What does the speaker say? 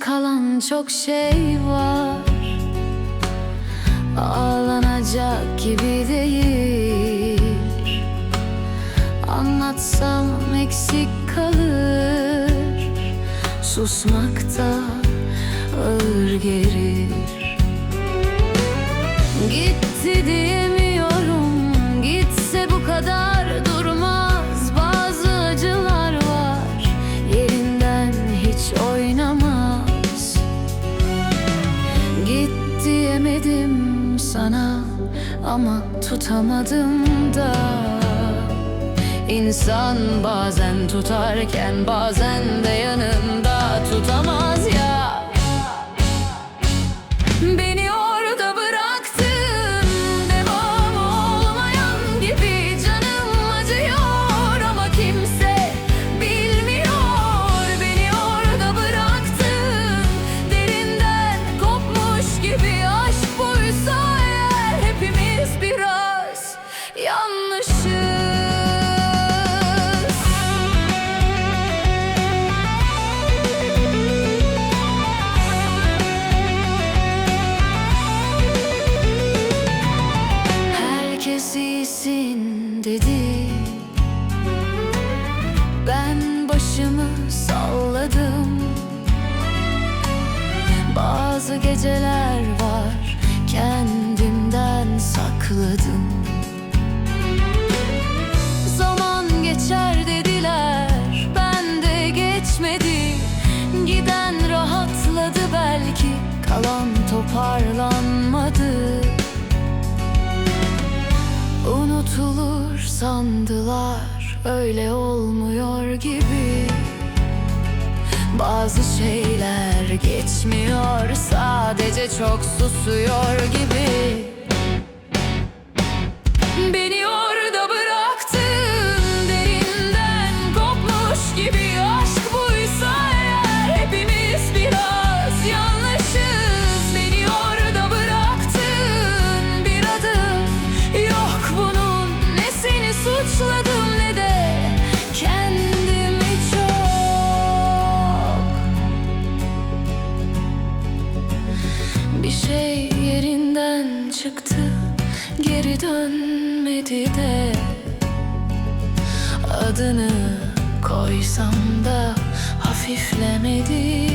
kalan çok şey var. Ağlanacak gibi değil. Anlatsam eksik kalır. Susmakta ağır gelir. Gitti diyemiyorum sana Ama tutamadım da. İnsan bazen tutarken bazen de yanında tutamaz ya başımı salladım. Bazı geceler var kendimden sakladım. Zaman geçer dediler ben de geçmedi. Giden rahatladı belki kalan toparlanmadı. Unutulur sandılar öyle olmuyor gibi Bazı şeyler geçmiyor sadece çok susuyor gibi Dönmedi de Adını koysam da Hafiflemedi